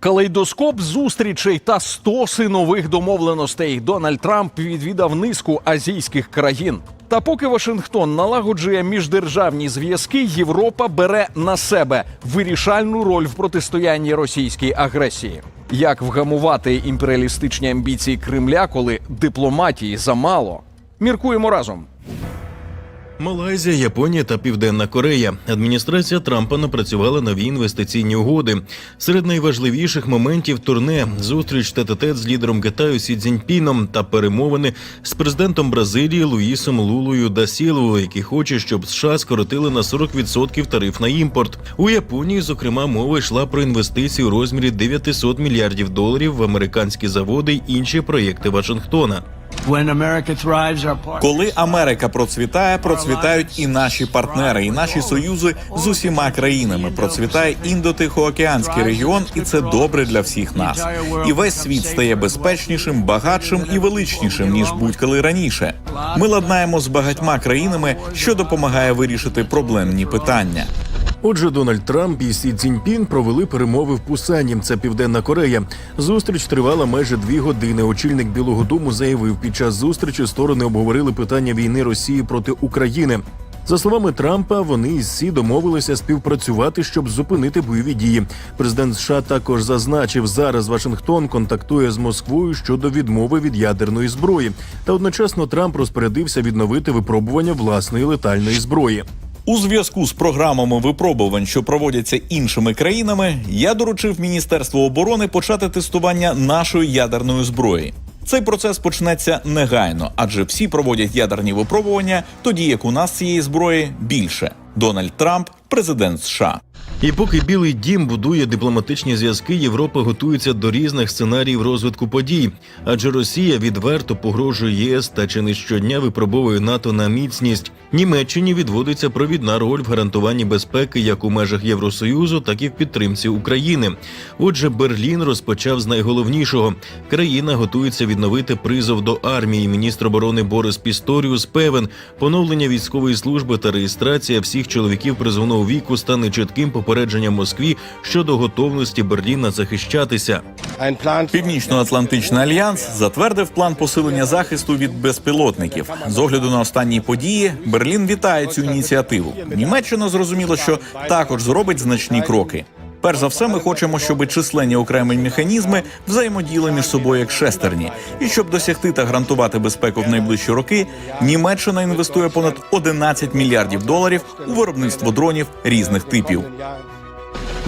Калейдоскоп зустрічей та стоси нових домовленостей. Дональд Трамп відвідав низку азійських країн. Та поки Вашингтон налагоджує міждержавні зв'язки, Європа бере на себе вирішальну роль в протистоянні російській агресії. Як вгамувати імперіалістичні амбіції Кремля, коли дипломатії замало? Міркуємо разом. Малайзія, Японія та Південна Корея. Адміністрація Трампа напрацювала нові інвестиційні угоди. Серед найважливіших моментів турне зустріч тет-а-тет з лідером Китаю Сі Цзіньпіном та перемовини з президентом Бразилії Луїсом Лулою да Сілвою, який хоче, щоб США скоротили на 40% тариф на імпорт. У Японії, зокрема, мова йшла про інвестиції у розмірі 900 мільярдів доларів в американські заводи й інші проєкти Вашингтона. Коли Америка процвітає, процвітають і наші партнери, і наші союзи з усіма країнами. Процвітає індотихоокеанський регіон, і це добре для всіх нас. І весь світ стає безпечнішим, багатшим і величнішим ніж будь-коли раніше. Ми ладнаємо з багатьма країнами, що допомагає вирішити проблемні питання. Отже, Дональд Трамп і Сі Цзіньпін провели перемови в Пусані. Це Південна Корея. Зустріч тривала майже дві години. Очільник Білого Дому заявив, під час зустрічі сторони обговорили питання війни Росії проти України. За словами Трампа, вони із Сі домовилися співпрацювати, щоб зупинити бойові дії. Президент США також зазначив, зараз Вашингтон контактує з Москвою щодо відмови від ядерної зброї. Та одночасно Трамп розпорядився відновити випробування власної летальної зброї. У зв'язку з програмами випробувань, що проводяться іншими країнами, я доручив Міністерству оборони почати тестування нашої ядерної зброї. Цей процес почнеться негайно, адже всі проводять ядерні випробування, тоді як у нас цієї зброї більше. Дональд Трамп, президент США. І поки Білий Дім будує дипломатичні зв'язки, Європа готується до різних сценаріїв розвитку подій. Адже Росія відверто погрожує ЄС та чи не щодня випробовує НАТО на міцність. Німеччині відводиться провідна роль в гарантуванні безпеки як у межах Євросоюзу, так і в підтримці України. Отже, Берлін розпочав з найголовнішого. Країна готується відновити призов до армії. Міністр оборони Борис Пісторіус певен, поновлення військової служби та реєстрація всіх чоловіків призовного віку стане чітким попередженням Москві щодо готовності Берліна захищатися. Північно-Атлантичний альянс затвердив план посилення захисту від безпілотників. З огляду на останні події, Берлін вітає цю ініціативу. Німеччина зрозуміло, що також зробить значні кроки. Перш за все, ми хочемо, щоб численні окремі механізми взаємодіяли між собою як шестерні. І щоб досягти та гарантувати безпеку в найближчі роки, Німеччина інвестує понад 11 мільярдів доларів у виробництво дронів різних типів.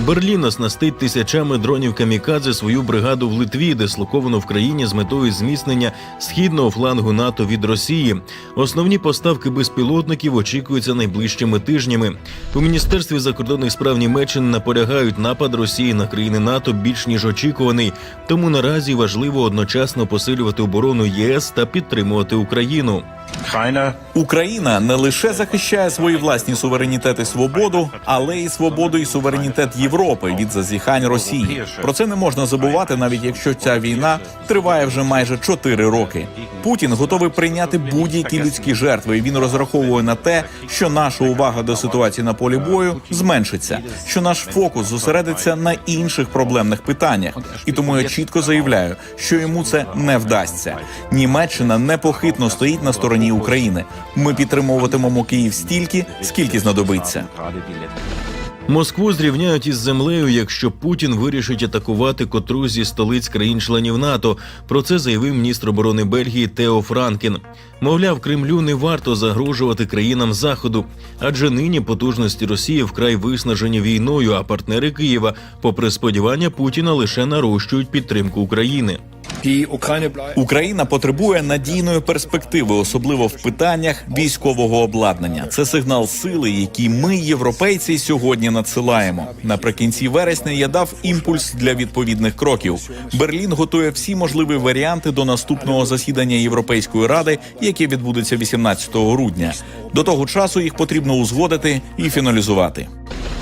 Берлін оснастить тисячами дронів камікадзе свою бригаду в Литві, дислоковано в країні з метою зміцнення східного флангу НАТО від Росії. Основні поставки безпілотників очікуються найближчими тижнями. У міністерстві закордонних справ Німеччини наполягають напад Росії на країни НАТО більш ніж очікуваний. Тому наразі важливо одночасно посилювати оборону ЄС та підтримувати Україну. Україна не лише захищає свої власні суверенітет і свободу, але й свободу і суверенітет Європи від зазіхань Росії. Про це не можна забувати, навіть якщо ця війна триває вже майже чотири роки. Путін готовий прийняти будь-які людські жертви. і Він розраховує на те, що наша увага до ситуації на полі бою зменшиться, що наш фокус зосередиться на інших проблемних питаннях. І тому я чітко заявляю, що йому це не вдасться. Німеччина непохитно стоїть на стороні України. Ми підтримуватимемо Київ стільки, скільки знадобиться. Москву зрівняють із землею, якщо Путін вирішить атакувати котру зі столиць країн-членів НАТО. Про це заявив міністр оборони Бельгії Тео Франкін. Мовляв, Кремлю не варто загрожувати країнам заходу, адже нині потужності Росії вкрай виснажені війною, а партнери Києва, попри сподівання Путіна, лише нарощують підтримку України. Україна потребує надійної перспективи, особливо в питаннях військового обладнання. Це сигнал сили, який ми, європейці, сьогодні надсилаємо. Наприкінці вересня я дав імпульс для відповідних кроків. Берлін готує всі можливі варіанти до наступного засідання Європейської ради, яке відбудеться 18 грудня. До того часу їх потрібно узгодити і фіналізувати.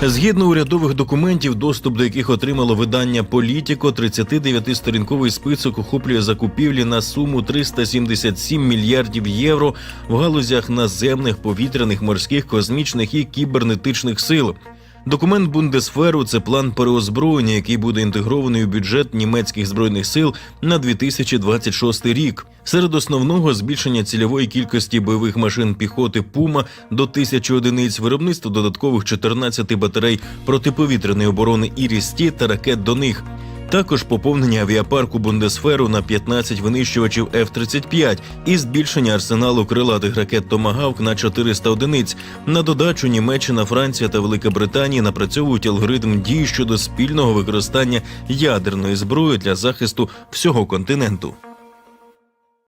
Згідно урядових документів, доступ до яких отримало видання Політіко, 39-сторінковий список охоплює закупівлі на суму 377 мільярдів євро в галузях наземних, повітряних, морських, космічних і кібернетичних сил. Документ Бундесферу це план переозброєння, який буде інтегрований у бюджет німецьких збройних сил на 2026 рік. Серед основного збільшення цільової кількості бойових машин піхоти Пума до тисячі одиниць, виробництво додаткових 14 батарей протиповітряної оборони «Ірісті» та ракет до них. Також поповнення авіапарку Бундесферу на 15 винищувачів F-35 і збільшення арсеналу крилатих ракет Томагавк на 400 одиниць. На додачу Німеччина, Франція та Велика Британія напрацьовують алгоритм дій щодо спільного використання ядерної зброї для захисту всього континенту.